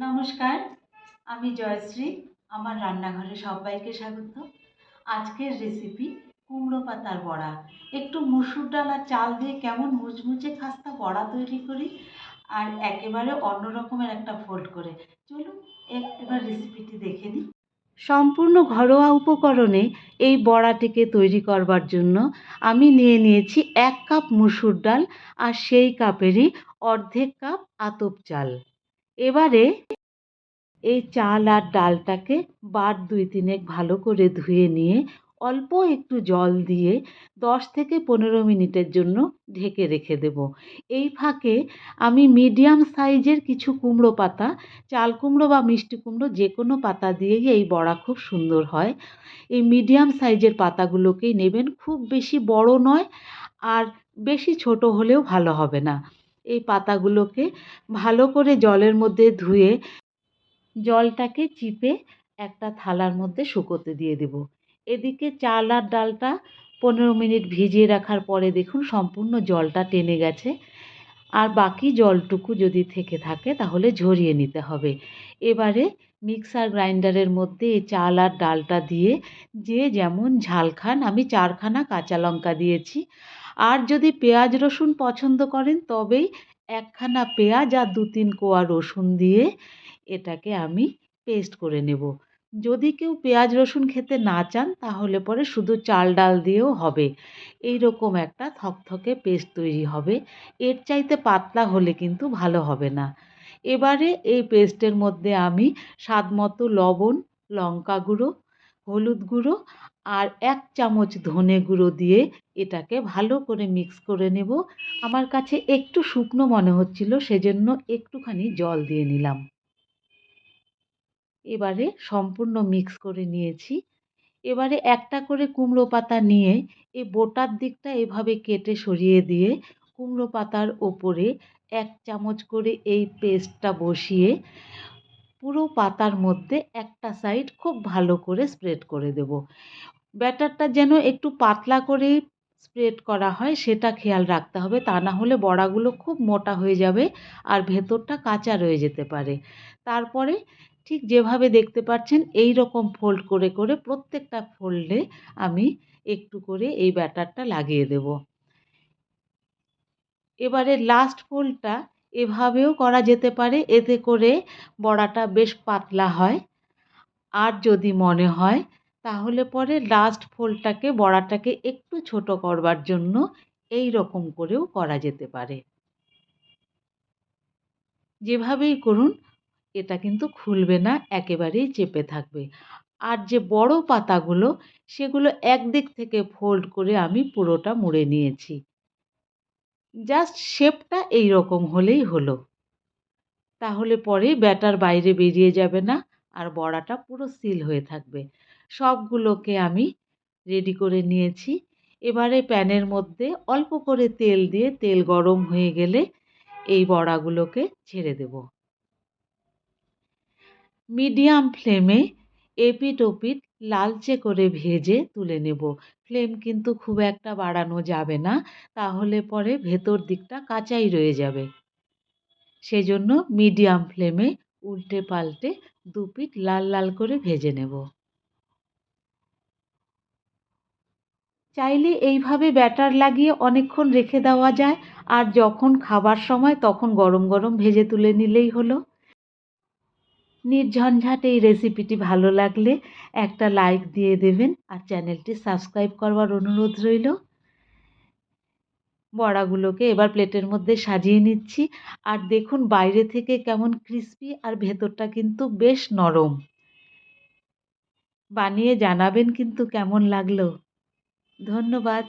নমস্কার, আমি জয়শ্রী, আমার রান্নাঘরে সবাইকে স্বাগত। আজকের রেসিপি কুমড়ো পাতার বড়া। একটু মুসুর ডাল আর চাল দিয়ে কেমন মুচমুচে খাস্তা বড়া তৈরি করি আর একেবারে অন্য রকমের একটা ফোল্ড করে। চলুন, এ- এবার রেসিপিটি দেখে নিই। সম্পূর্ণ ঘরোয়া উপকরণে এই বড়াটিকে তৈরি করবার জন্য আমি নিয়ে নিয়েছি এক কাপ মুসুর ডাল আর সেই কাপেরই অর্ধেক কাপ আতপ চাল। এবারে এই চাল আর ডালটাকে বার দুই তিনেক ভালো করে ধুয়ে নিয়ে অল্প একটু জল দিয়ে দশ থেকে পনেরো মিনিটের জন্য ঢেকে রেখে দেব। এই ফাঁকে আমি মিডিয়াম সাইজের কিছু কুমড়ো পাতা, চাল কুমড়ো বা মিষ্টি কুমড়ো যে কোনো পাতা দিয়েই এই বড়া খুব সুন্দর হয়। এই মিডিয়াম সাইজের পাতাগুলোকেই নেবেন, খুব বেশি বড় নয় আর বেশি ছোট হলেও ভালো হবে না। এই পাতাগুলোকে ভালো করে জলের মধ্যে ধুয়ে জলটাকে চিপে একটা থালার মধ্যে শুকোতে দিয়ে দেব। এদিকে চাল আর ডালটা পনেরো মিনিট ভিজিয়ে রাখার পরে দেখুন সম্পূর্ণ জলটা টেনে গেছে। আর বাকি জলটুকু যদি থেকে থাকে তাহলে ঝরিয়ে নিতে হবে। এবারে মিক্সার গ্রাইন্ডারের মধ্যে এই চাল আর ডালটা দিয়ে যে যেমন ঝাল খান আমি চারখানা কাঁচা লঙ্কা দিয়েছি। আর যদি পেঁয়াজ রসুন পছন্দ করেন, তবেই একখানা পেঁয়াজ আর দু তিন কোয়া রসুন দিয়ে এটাকে আমি পেস্ট করে নেব। যদি কেউ পেঁয়াজ রসুন খেতে না চান, তাহলে পরে শুধু চাল ডাল দিয়েও হবে। এই রকম একটা থকথকে পেস্ট তৈরি হবে। এর চাইতে পাতলা হলে কিন্তু ভালো হবে না। এবারে এই পেস্টের মধ্যে আমি স্বাদ মতো লবণ, লঙ্কা গুঁড়ো, হলুদ গুঁড়ো আর এক চামচ ধনে গুঁড়ো দিয়ে এটাকে ভালো করে মিক্স করে নেব। আমার কাছে একটু শুকনো মনে হচ্ছিল, সেজন্য একটুখানি জল দিয়ে নিলাম। এবারে সম্পূর্ণ মিক্স করে নিয়েছি। এবারে একটা করে কুমড়ো পাতা নিয়ে এই বোটার দিকটা এভাবে কেটে সরিয়ে দিয়ে কুমড়ো পাতার ওপরে এক চামচ করে এই পেস্টটা বসিয়ে পুরো পাতার মধ্যে একটা সাইড খুব ভালো করে স্প্রেড করে দেব। ব্যাটারটা যেন একটু পাতলা করে স্প্রেড করা হয়, সেটা খেয়াল রাখতে হবে। তা না হলে বড়াগুলো খুব মোটা হয়ে যাবে আর ভেতরটা কাঁচা রয়ে যেতে পারে। তারপরে ঠিক যেভাবে দেখতে পাচ্ছেন এই রকম ফোল্ড করে করে প্রত্যেকটা ফোল্ডে আমি একটু করে এই ব্যাটারটা লাগিয়ে দেব। এবারে লাস্ট ফোল্ডটা এভাবেও করা যেতে পারে, এতে করে বড়াটা বেশ পাতলা হয়। আর যদি মনে হয় তাহলে পরে লাস্ট ফোল্ডটাকে বড়াটাকে একটু ছোট করবার জন্য এই রকম করেও করা যেতে পারে। যেভাবেই করুন, এটা কিন্তু খুলবে না, একেবারেই চেপে থাকবে। আর যে বড় পাতাগুলো, সেগুলো একদিক থেকে ফোল্ড করে আমি পুরোটা মুড়ে নিয়েছি। জাস্ট শেপটা এই রকম হলেই হলো। তাহলে পরে ব্যাটার বাইরে বেরিয়ে যাবে না। আর বড়াটা পুরো সিল হয়ে থাকবে। সবগুলোকে আমি রেডি করে নিয়েছি। এবারে প্যানের মধ্যে অল্প করে তেল দিয়ে তেল গরম হয়ে গেলে এই বড়াগুলোকে ছেড়ে দেব। মিডিয়াম ফ্লেমে এপিট ওপিট লালচে করে ভেজে তুলে নেব। ফ্লেম কিন্তু খুব একটা বাড়ানো যাবে না, তাহলে পরে ভেতর দিকটা কাঁচাই রয়ে যাবে। সেজন্য মিডিয়াম ফ্লেমে উল্টে পাল্টে দু পিঠ লাল লাল করে ভেজে নেব। চাইলে এইভাবে ব্যাটার লাগিয়ে অনেকক্ষণ রেখে দেওয়া যায়, আর যখন খাবার সময় তখন গরম গরম ভেজে তুলে নিলেই হলো। নির্ঝঞ্ঝাট এই রেসিপিটি ভালো লাগলে একটা লাইক দিয়ে দেবেন, আর চ্যানেলটি সাবস্ক্রাইব করবার অনুরোধ রইল। বড়াগুলোকে এবার প্লেটের মধ্যে সাজিয়ে নিচ্ছি। আর দেখুন বাইরে থেকে কেমন ক্রিস্পি আর ভেতরটা কিন্তু বেশ নরম। বানিয়ে জানাবেন কিন্তু কেমন লাগল। ধন্যবাদ।